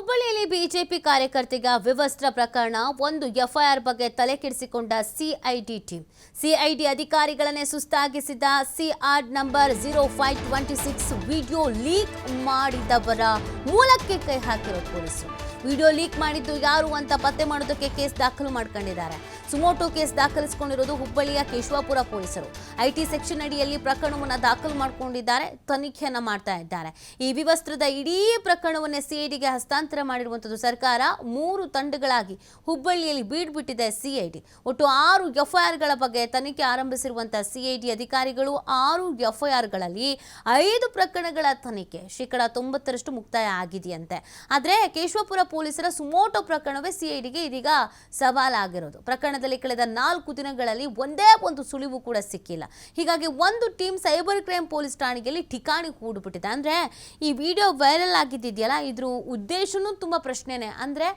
ಹುಬ್ಬಳ್ಳಿಯಲ್ಲಿ ಬಿಜೆಪಿ ಕಾರ್ಯಕರ್ತೆಗ ವಿವಸ್ತ್ರ ಪ್ರಕರಣ ಒಂದು ಎಫ್ಐಆರ್ ಬಗ್ಗೆ ತಲೆ ಕೆಡಿಸಿಕೊಂಡ ಸಿಐಡಿ ಟೀಮ್. ಸಿಐಡಿ ಅಧಿಕಾರಿಗಳನ್ನೇ ಸುಸ್ತಾಗಿಸಿದ CR number zero five twenty six video leak ಮಾಡಿದವರ ಮೂಲಕ್ಕೆ ಕೈ ಹಾಕಿರೋ ಪೊಲೀಸರು. ವಿಡಿಯೋ ಲೀಕ್ ಮಾಡಿದ್ದು ಯಾರು ಅಂತ ಪತ್ತೆ ಮಾಡೋದಕ್ಕೆ ಕೇಸ್ ದಾಖಲು ಮಾಡ್ಕೊಂಡಿದ್ದಾರೆ. ಸುಮೋಟೋ ಕೇಸ್ ದಾಖಲಿಸಿಕೊಂಡಿರುವುದು ಹುಬ್ಬಳ್ಳಿಯ ಕೇಶವಾಪುರ ಪೊಲೀಸರು. ಐಟಿ ಸೆಕ್ಷನ್ ಅಡಿಯಲ್ಲಿ ಪ್ರಕರಣವನ್ನು ದಾಖಲು ಮಾಡಿಕೊಂಡಿದ್ದಾರೆ, ತನಿಖೆಯನ್ನು ಮಾಡ್ತಾ ಇದ್ದಾರೆ. ಈ ವಿವಸ್ತ್ರದ ಇಡೀ ಪ್ರಕರಣವನ್ನೇ ಸಿಐಡಿಗೆ ಹಸ್ತಾಂತರ ಮಾಡಿರುವಂಥದ್ದು ಸರ್ಕಾರ. ಮೂರು ತಂಡಗಳಾಗಿ ಹುಬ್ಬಳ್ಳಿಯಲ್ಲಿ ಬೀಡ್ಬಿಟ್ಟಿದೆ ಸಿಐಡಿ ಒಟ್ಟು ಆರು ಎಫ್ಐಆರ್ಗಳ ಬಗ್ಗೆ ತನಿಖೆ ಆರಂಭಿಸಿರುವಂತಹ ಸಿಐಡಿ ಅಧಿಕಾರಿಗಳು ಆರು ಎಫ್ಐಆರ್ಗಳಲ್ಲಿ ಐದು ಪ್ರಕರಣಗಳ ತನಿಖೆ. ಶೇಕಡಾ ತೊಂಬತ್ತರಷ್ಟು ಮುಕ್ತಾಯ ಆಗಿದೆಯಂತೆ. ಆದರೆ ಕೇಶವಪುರ ಪೊಲೀಸರ ಸುಮೋಟೋ ಪ್ರಕರಣವೇ ಸಿಐಡಿಗೆ ಇದೀಗ ಸವಾಲಾಗಿರೋದು. ಪ್ರಕರಣದಲ್ಲಿ ಕಳೆದ ನಾಲ್ಕು ದಿನಗಳಲ್ಲಿ ಒಂದೇ ಒಂದು ಸುಳಿವು ಕೂಡ ಸಿಕ್ಕಿಲ್ಲ. ಹೀಗಾಗಿ ಒಂದು ಟೀಮ್ ಸೈಬರ್ ಕ್ರೈಮ್ ಪೊಲೀಸ್ ಠಾಣೆಯಲ್ಲಿ ಠಿಕಾಣಿ ಕೂಡ್ಬಿಟ್ಟಿದೆ ಅಂದರೆ ಈ ವಿಡಿಯೋ ವೈರಲ್ ಆಗಿದ್ದಿದೆಯಲ್ಲ, ಇದ್ರ ಉದ್ದೇಶನೂ ತುಂಬ ಪ್ರಶ್ನೆನೇ. ಅಂದರೆ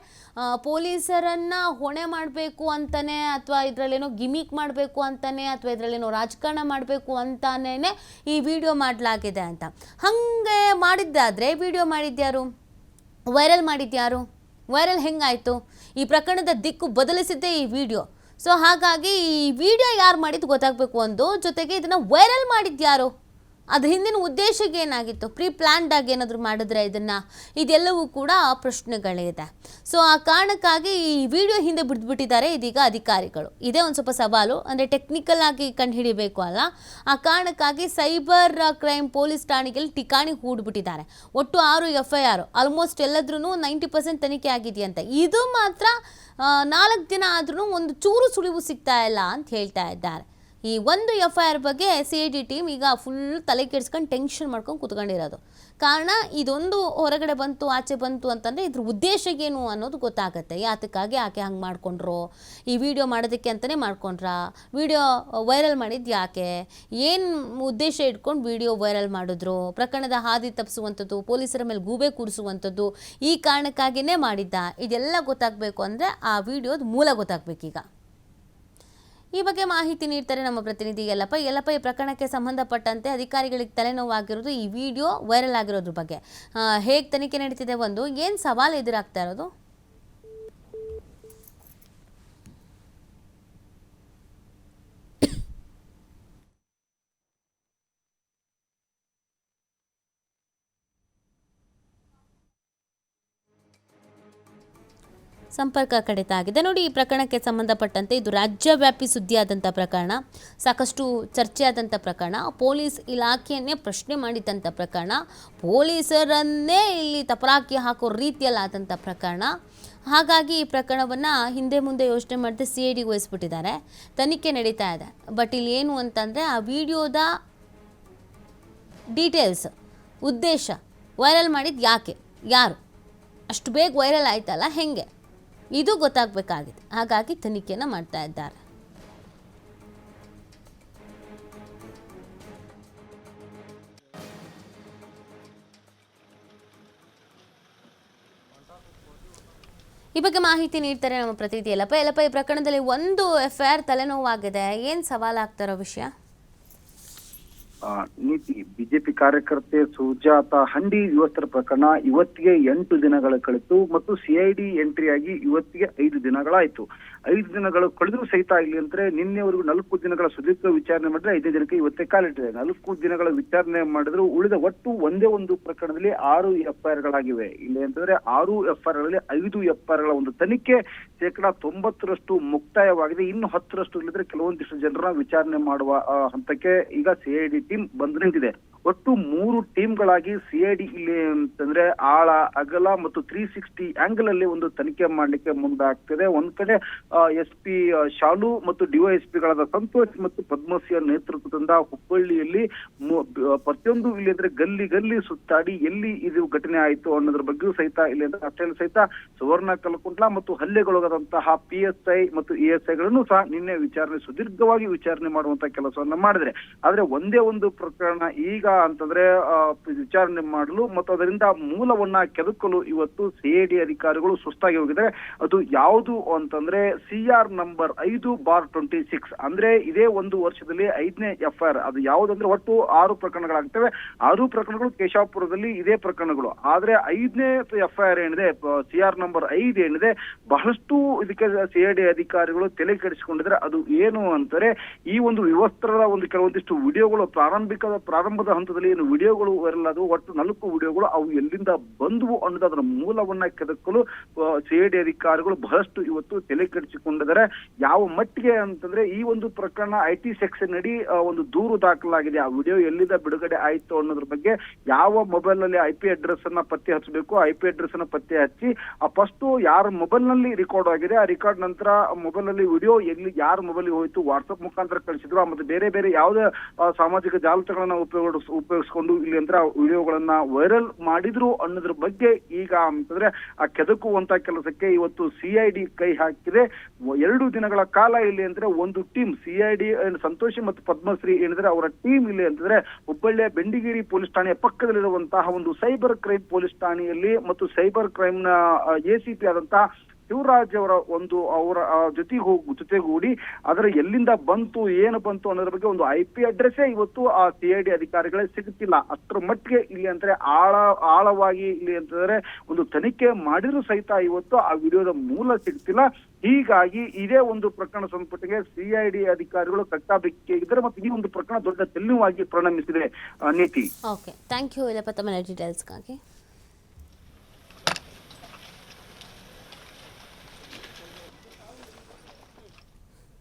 ಪೊಲೀಸರನ್ನು ಹೊಣೆ ಮಾಡಬೇಕು ಅಂತಾನೆ ಅಥವಾ ಇದರಲ್ಲೇನೋ ಗಿಮಿಕ್ ಮಾಡಬೇಕು ಅಂತಾನೆ ಅಥವಾ ಇದರಲ್ಲೇನೋ ರಾಜಕಾರಣ ಮಾಡಬೇಕು ಅಂತಾನೇ ಈ ವಿಡಿಯೋ ಮಾಡಲಾಗಿದೆ ಅಂತ. ಹಾಗೆ ಮಾಡಿದ್ದಾದರೆ ವಿಡಿಯೋ ಮಾಡಿದ್ಯಾರು? ವೈರಲ್ ಮಾಡಿದ್ಯಾರು? ವೈರಲ್ ಹೆಂಗಾಯಿತು? ಈ ಪ್ರಕರಣದ ದಿಕ್ಕು ಬದಲಿಸಿದ್ದೇ ಈ ವಿಡಿಯೋ. ಸೊ ಹಾಗಾಗಿ ಈ ವಿಡಿಯೋ ಯಾರು ಮಾಡಿದ್ದು ಗೊತ್ತಾಗಬೇಕು ಒಂದು. ಜೊತೆಗೆ ಇದನ್ನು ವೈರಲ್ ಮಾಡಿದ್ಯಾರು ಅದ್ರ ಹಿಂದಿನ ಉದ್ದೇಶಕ್ಕೆ ಏನಾಗಿತ್ತು? ಪ್ರೀ ಪ್ಲಾನ್ಡ್ ಆಗಿ ಏನಾದರೂ ಮಾಡಿದ್ರೆ ಇದನ್ನು? ಇದೆಲ್ಲವೂ ಕೂಡ ಪ್ರಶ್ನೆಗಳಿದೆ. ಸೊ ಆ ಕಾರಣಕ್ಕಾಗಿ ಈ ವಿಡಿಯೋ ಹಿಂದೆ ಬಿಡ್ದುಬಿಟ್ಟಿದ್ದಾರೆ ಇದೀಗ ಅಧಿಕಾರಿಗಳು. ಇದೇ ಒಂದು ಸ್ವಲ್ಪ ಸವಾಲು, ಅಂದರೆ ಟೆಕ್ನಿಕಲ್ ಆಗಿ ಕಂಡುಹಿಡಿಬೇಕು ಅಲ್ಲ. ಆ ಕಾರಣಕ್ಕಾಗಿ ಸೈಬರ್ ಕ್ರೈಮ್ ಪೊಲೀಸ್ ಠಾಣೆಗಳಲ್ಲಿ ಠಿಕಾಣಿ ಹೂಡ್ಬಿಟ್ಟಿದ್ದಾರೆ. ಒಟ್ಟು ಆರು ಎಫ್ ಐ ಆರ್ ಆಲ್ಮೋಸ್ಟ್ ಎಲ್ಲದ್ರೂ ನೈಂಟಿ ಪರ್ಸೆಂಟ್ ತನಿಖೆ ಆಗಿದೆಯಂತೆ. ಇದು ಮಾತ್ರ ನಾಲ್ಕು ದಿನ ಆದ್ರೂ ಒಂದು ಚೂರು ಸುಳಿವು ಸಿಗ್ತಾ ಇಲ್ಲ ಅಂತ ಹೇಳ್ತಾ ಇದ್ದಾರೆ. ಈ ಒಂದು ಎಫ್ ಐ ಆರ್ ಬಗ್ಗೆ ಸಿ ಐ ಡಿ ಟೀಮ್ ಈಗ ಫುಲ್ ತಲೆ ಕೆಡ್ಸ್ಕೊಂಡು ಟೆನ್ಷನ್ ಮಾಡ್ಕೊಂಡು ಕೂತ್ಕೊಂಡಿರೋದು. ಕಾರಣ ಇದೊಂದು ಹೊರಗಡೆ ಬಂತು, ಆಚೆ ಬಂತು ಅಂತಂದರೆ ಇದ್ರ ಉದ್ದೇಶ ಏನು ಅನ್ನೋದು ಗೊತ್ತಾಗುತ್ತೆ. ಯಾತಕ್ಕಾಗಿ ಆಕೆ ಹಂಗೆ ಮಾಡ್ಕೊಂಡ್ರು? ಈ ವಿಡಿಯೋ ಮಾಡೋದಕ್ಕೆ ಅಂತಲೇ ಮಾಡ್ಕೊಂಡ್ರಾ? ವಿಡಿಯೋ ವೈರಲ್ ಮಾಡಿದ್ದು ಯಾಕೆ? ಏನು ಉದ್ದೇಶ ಇಟ್ಕೊಂಡು ವಿಡಿಯೋ ವೈರಲ್ ಮಾಡಿದ್ರು? ಪ್ರಕರಣದ ಹಾದಿ ತಪ್ಪಿಸುವಂಥದ್ದು, ಪೊಲೀಸರ ಮೇಲೆ ಗೂಬೆ ಕೂರಿಸುವಂಥದ್ದು ಈ ಕಾರಣಕ್ಕಾಗಿಯೇ ಮಾಡಿದ್ದ? ಇದೆಲ್ಲ ಗೊತ್ತಾಗಬೇಕು ಅಂದರೆ ಆ ವಿಡಿಯೋದ ಮೂಲ ಗೊತ್ತಾಗಬೇಕೀಗ. ಈ ಬಗ್ಗೆ ಮಾಹಿತಿ ನೀಡ್ತಾರೆ ನಮ್ಮ ಪ್ರತಿನಿಧಿ ಯಲ್ಲಪ್ಪ. ಯಲ್ಲಪ್ಪ, ಈ ಪ್ರಕರಣಕ್ಕೆ ಸಂಬಂಧಪಟ್ಟಂತೆ ಅಧಿಕಾರಿಗಳಿಗೆ ತಲೆನೋವಾಗಿರೋದು ಈ ವಿಡಿಯೋ ವೈರಲ್ ಆಗಿರೋದ್ರ ಬಗ್ಗೆ. ಹೇಗೆ ತನಿಖೆ ನಡೀತಿದೆ ಒಂದು? ಏನು ಸವಾಲು ಎದುರಾಗ್ತಾ ಇರೋದು? ಸಂಪರ್ಕ ಕಡಿತ ಆಗಿದೆ. ನೋಡಿ, ಈ ಪ್ರಕರಣಕ್ಕೆ ಸಂಬಂಧಪಟ್ಟಂತೆ ಇದು ರಾಜ್ಯವ್ಯಾಪಿ ಸುದ್ದಿಯಾದಂಥ ಪ್ರಕರಣ, ಸಾಕಷ್ಟು ಚರ್ಚೆಯಾದಂಥ ಪ್ರಕರಣ, ಪೊಲೀಸ್ ಇಲಾಖೆಯನ್ನೇ ಪ್ರಶ್ನೆ ಮಾಡಿದಂಥ ಪ್ರಕರಣ, ಪೊಲೀಸರನ್ನೇ ಇಲ್ಲಿ ತಪರಾಕಿ ಹಾಕೋ ರೀತಿಯಲ್ಲಾದಂಥ ಪ್ರಕರಣ. ಹಾಗಾಗಿ ಈ ಪ್ರಕರಣವನ್ನು ಹಿಂದೆ ಮುಂದೆ ಯೋಚನೆ ಮಾಡದೆ ಸಿ ಐ ಡಿಗೆ ವಹಿಸ್ಬಿಟ್ಟಿದ್ದಾರೆ. ತನಿಖೆ ನಡೀತಾ ಇದೆ. ಬಟ್ ಇಲ್ಲಿ ಏನು ಅಂತಂದರೆ, ಆ ವಿಡಿಯೋದ ಡೀಟೇಲ್ಸ್, ಉದ್ದೇಶ, ವೈರಲ್ ಮಾಡಿದ್ದು ಯಾಕೆ, ಯಾರು? ಅಷ್ಟು ಬೇಗ ವೈರಲ್ ಆಯ್ತಲ್ಲ, ಹೆಂಗೆ? ಇದು ಗೊತ್ತಾಗಬೇಕಾಗಿದೆ. ಹಾಗಾಗಿ ತನಿಖೆಯನ್ನು ಮಾಡ್ತಾ ಇದ್ದಾರೆ. ಈ ಬಗ್ಗೆ ಮಾಹಿತಿ ನೀಡ್ತಾರೆ ನಮ್ಮ ಪ್ರತಿನಿಧಿ ಎಲ್ಲಪ್ಪ ಎಲ್ಲಪ್ಪ ಈ ಪ್ರಕರಣದಲ್ಲಿ ಒಂದು ಎಫ್ ಐ ಆರ್ ತಲೆನೋವಾಗಿದೆ. ಏನು ಸವಾಲಾಗ್ತಾರೋ ವಿಷಯ? ನೀತಿ, ಬಿಜೆಪಿ ಕಾರ್ಯಕರ್ತೆ ಸುಜಾತ ಹಂಡಿ ಯುವತರ ಪ್ರಕರಣ ಇವತ್ತಿಗೆ ಎಂಟು ದಿನಗಳ ಕಳಿತು ಮತ್ತು ಸಿಐಡಿ ಎಂಟ್ರಿ ಆಗಿ ಇವತ್ತಿಗೆ ಐದು ದಿನಗಳಾಯ್ತು. ಐದು ದಿನಗಳು ಕಳೆದ್ರು ಸಹಿತ ಇಲ್ಲಿ ಅಂದ್ರೆ ನಿನ್ನೆವರೆಗೂ ನಾಲ್ಕು ದಿನಗಳ ಸುದೀರ್ಘ ವಿಚಾರಣೆ ಮಾಡಿದ್ರೆ ಐದೇ ದಿನಕ್ಕೆ ಇವತ್ತೇ ಕಾಲಿಟ್ಟಿದೆ ನಾಲ್ಕು ದಿನಗಳ ವಿಚಾರಣೆ ಮಾಡಿದ್ರು ಉಳಿದ ಒಟ್ಟು ಒಂದೇ ಒಂದು ಪ್ರಕರಣದಲ್ಲಿ ಆರು ಎಫ್ಐಆರ್ ಐ ಗಳಾಗಿವೆ ಇಲ್ಲಿ ಅಂತಂದ್ರೆ ಆರು ಎಫ್ಐಆರ್ ಐ ಗಳಲ್ಲಿ ಐದು ಎಫ್ಐಆರ್ ಐ ಗಳ ಒಂದು ತನಿಖೆ ಶೇಕಡಾ ತೊಂಬತ್ತರಷ್ಟು ಮುಕ್ತಾಯವಾಗಿದೆ. ಇನ್ನು ಹತ್ತರಷ್ಟು ಇಲ್ಲದ್ರೆ ಕೆಲವೊಂದಿಷ್ಟು ಜನರ ವಿಚಾರಣೆ ಮಾಡುವ ಹಂತಕ್ಕೆ ಈಗ ಸಿಐಡಿ ಟೀಮ್ ಬಂದು ನಿಂತಿದೆ. ಒಟ್ಟು ಮೂರು ಟೀಮ್ಗಳಾಗಿ ಸಿಐಡಿ ಇಲ್ಲಿ ಅಂತಂದ್ರೆ ಆಳ, ಅಗಲ ಮತ್ತು ತ್ರೀ ಸಿಕ್ಸ್ಟಿ ಆಂಗಲ್ ಅಲ್ಲಿ ಒಂದು ತನಿಖೆ ಮಾಡಲಿಕ್ಕೆ ಮುಂದಾಗ್ತಿದೆ. ಒಂದ್ ಕಡೆ ಎಸ್ ಪಿ ಶಾಲು ಮತ್ತು ಡಿವೈಎಸ್ ಪಿಗಳಾದ ಸಂತೋಷ್ ಮತ್ತು ಪದ್ಮಸಿಯ ನೇತೃತ್ವದಿಂದ ಹುಬ್ಬಳ್ಳಿಯಲ್ಲಿ ಪ್ರತಿಯೊಂದು ಇಲ್ಲಿ ಅಂದ್ರೆ ಗಲ್ಲಿ ಗಲ್ಲಿ ಸುತ್ತಾಡಿ ಎಲ್ಲಿ ಇದು ಘಟನೆ ಆಯಿತು ಅನ್ನೋದ್ರ ಬಗ್ಗೆಯೂ ಸಹಿತ ಇಲ್ಲಿ ಅಂದ್ರೆ ಅಷ್ಟೇ ಸಹಿತ ಸುವರ್ಣ ಕಲ್ಕುಂಟ್ಲಾ ಮತ್ತು ಹಲ್ಲೆಗೊಳಗಾದಂತಹ ಪಿ ಎಸ್ ಐ ಮತ್ತು ಇ ಎಸ್ ಐಗಳನ್ನು ಸಹ ನಿನ್ನೆ ವಿಚಾರಣೆ, ಸುದೀರ್ಘವಾಗಿ ವಿಚಾರಣೆ ಮಾಡುವಂತ ಕೆಲಸವನ್ನ ಮಾಡಿದ್ರೆ. ಆದ್ರೆ ಒಂದೇ ಒಂದು ಪ್ರಕರಣ ಈಗ ಅಂತಂದ್ರೆ ವಿಚಾರಣೆ ಮಾಡಲು ಮತ್ತು ಅದರಿಂದ ಮೂಲವನ್ನ ಕೆದಕಲು ಇವತ್ತು ಸಿಐಡಿ ಅಧಿಕಾರಿಗಳು ಸುಸ್ತಾಗಿ ಹೋಗಿದ್ದಾರೆ. ಅದು ಯಾವುದು ಅಂತಂದ್ರೆ ಸಿ ಆರ್ ನಂಬರ್ ಐದು ಬಾರ್ ಟ್ವೆಂಟಿ ಸಿಕ್ಸ್ ಅಂದ್ರೆ ಇದೇ ಒಂದು ವರ್ಷದಲ್ಲಿ ಐದನೇ ಎಫ್ ಐ ಆರ್ ಅದು ಯಾವುದಂದ್ರೆ ಒಟ್ಟು ಆರು ಪ್ರಕರಣಗಳಾಗ್ತವೆ. ಆರು ಪ್ರಕರಣಗಳು ಕೇಶವಪುರದಲ್ಲಿ ಇದೇ ಪ್ರಕರಣಗಳು. ಆದ್ರೆ ಐದನೇ ಎಫ್ ಐ ಆರ್ ಏನಿದೆ ಸಿ ಆರ್ ನಂಬರ್ ಐದು ಏನಿದೆ, ಬಹಳಷ್ಟು ಇದಕ್ಕೆ ಸಿಐಡಿ ಅಧಿಕಾರಿಗಳು ತಲೆ ಕೆಡಿಸಿಕೊಂಡಿದ್ರೆ ಅದು ಏನು ಅಂತಾರೆ ಈ ಒಂದು ವಿವಸ್ತ್ರದ ಒಂದು ಕೆಲವೊಂದಿಷ್ಟು ವಿಡಿಯೋಗಳು ಪ್ರಾರಂಭಿಕ ಪ್ರಾರಂಭದ ಹಂತದಲ್ಲಿ ಏನು ವಿಡಿಯೋಗಳು ವೈರಲ್ ಅದು ಒಟ್ಟು ನಾಲ್ಕು ವಿಡಿಯೋಗಳು ಅವು ಎಲ್ಲಿಂದ ಬಂದವು ಅನ್ನೋದು ಅದರ ಮೂಲವನ್ನ ಕೆದಕಲು ಸಿಐಡಿ ಅಧಿಕಾರಿಗಳು ಬಹಳಷ್ಟು ಇವತ್ತು ತಲೆ ಕೆಡಿಸಿಕೊಂಡಿದ್ದಾರೆ. ಯಾವ ಮಟ್ಟಿಗೆ ಅಂತಂದ್ರೆ ಈ ಒಂದು ಪ್ರಕರಣ ಐ ಟಿ ಸೆಕ್ಷನ್ ಅಡಿ ಒಂದು ದೂರು ದಾಖಲಾಗಿದೆ. ಆ ವಿಡಿಯೋ ಎಲ್ಲಿಂದ ಬಿಡುಗಡೆ ಆಯ್ತು ಅನ್ನೋದ್ರ ಬಗ್ಗೆ ಯಾವ ಮೊಬೈಲ್ನಲ್ಲಿ ಐ ಪಿ ಅಡ್ರೆಸ್ ಅನ್ನ ಪತ್ತೆ ಹಚ್ಚಬೇಕು ಐ ಪಿ ಅಡ್ರೆಸ್ ಅನ್ನ ಪತ್ತೆ ಹಚ್ಚಿ, ಆ ಫಸ್ಟ್ ಯಾರ ಮೊಬೈಲ್ನಲ್ಲಿ ರೆಕಾರ್ಡ್ ಆಗಿದೆ, ಆ ರೆಕಾರ್ಡ್ ನಂತರ ಮೊಬೈಲ್ನಲ್ಲಿ ವಿಡಿಯೋ ಎಲ್ಲಿ, ಯಾರ ಮೊಬೈಲ್ ಹೋಯಿತು ವಾಟ್ಸ್ಆಪ್ ಮುಖಾಂತರ ಕಳಿಸಿದ್ರು ಮತ್ತೆ ಬೇರೆ ಬೇರೆ ಯಾವುದೇ ಸಾಮಾಜಿಕ ಜಾಲತಾಣಗಳನ್ನ ಉಪಯೋಗಿಸ್ ಉಪಯೋಗಿಸ್ಕೊಂಡು ಇಲ್ಲಿ ಅಂದ್ರೆ ವಿಡಿಯೋಗಳನ್ನ ವೈರಲ್ ಮಾಡಿದ್ರು ಅನ್ನೋದ್ರ ಬಗ್ಗೆ ಈಗ ಅಂತಂದ್ರೆ ಆ ಕೆದಕುವಂತ ಕೆಲಸಕ್ಕೆ ಇವತ್ತು ಸಿಐಡಿ ಕೈ ಹಾಕಿದೆ. ಎರಡು ದಿನಗಳ ಕಾಲ ಇಲ್ಲಿ ಅಂದ್ರೆ ಒಂದು ಟೀಮ್ ಸಿಐಡಿ ಸಂತೋಷಿ ಮತ್ತು ಪದ್ಮಶ್ರೀ ಏನಿದ್ರೆ ಅವರ ಟೀಮ್ ಇಲ್ಲಿ ಅಂತಂದ್ರೆ ಹುಬ್ಬಳ್ಳಿಯ ಬೆಂಡಿಗೇರಿ ಪೊಲೀಸ್ ಠಾಣೆಯ ಪಕ್ಕದಲ್ಲಿರುವಂತಹ ಒಂದು ಸೈಬರ್ ಕ್ರೈಮ್ ಪೊಲೀಸ್ ಠಾಣೆಯಲ್ಲಿ ಮತ್ತು ಸೈಬರ್ ಕ್ರೈಮ್ನ ಎ ಸಿ ಪಿ ಆದಂತಹ ಶಿವರಾಜ್ ಅವರ ಒಂದು ಅವರ ಜೊತೆಗೆ ಹೋಗ್, ಜೊತೆಗೂಡಿ ಅದರ ಎಲ್ಲಿಂದ ಬಂತು, ಏನು ಬಂತು ಅನ್ನೋದ್ರ ಬಗ್ಗೆ ಒಂದು ಐ ಪಿ ಅಡ್ರೆಸ್ಸೇ ಇವತ್ತು ಆ ಸಿ ಐ ಡಿ ಅಧಿಕಾರಿಗಳೇ ಸಿಗುತ್ತಿಲ್ಲ. ಅಷ್ಟರ ಮಟ್ಟಿಗೆ ಇಲ್ಲಿ ಅಂದ್ರೆ ಆಳ, ಆಳವಾಗಿ ಇಲ್ಲಿ ಅಂತಂದ್ರೆ ಒಂದು ತನಿಖೆ ಮಾಡಿದ್ರು ಸಹಿತ ಇವತ್ತು ಆ ವಿಡಿಯೋದ ಮೂಲ ಸಿಗ್ತಿಲ್ಲ. ಹೀಗಾಗಿ ಇದೇ ಒಂದು ಪ್ರಕರಣ ಸಂಪಟ್ಟಿಗೆ ಸಿಐಡಿ ಅಧಿಕಾರಿಗಳು ಕಟ್ಟಬೇಕಿದ್ದಾರೆ ಮತ್ತು ಈ ಒಂದು ಪ್ರಕರಣ ದೊಡ್ಡ ತೆಲುವಾಗಿ ಪರಿಣಮಿಸಿದೆ ನೀತಿ. Okay thank you ಡೀಟೇಲ್ಸ್ಗಾಗಿ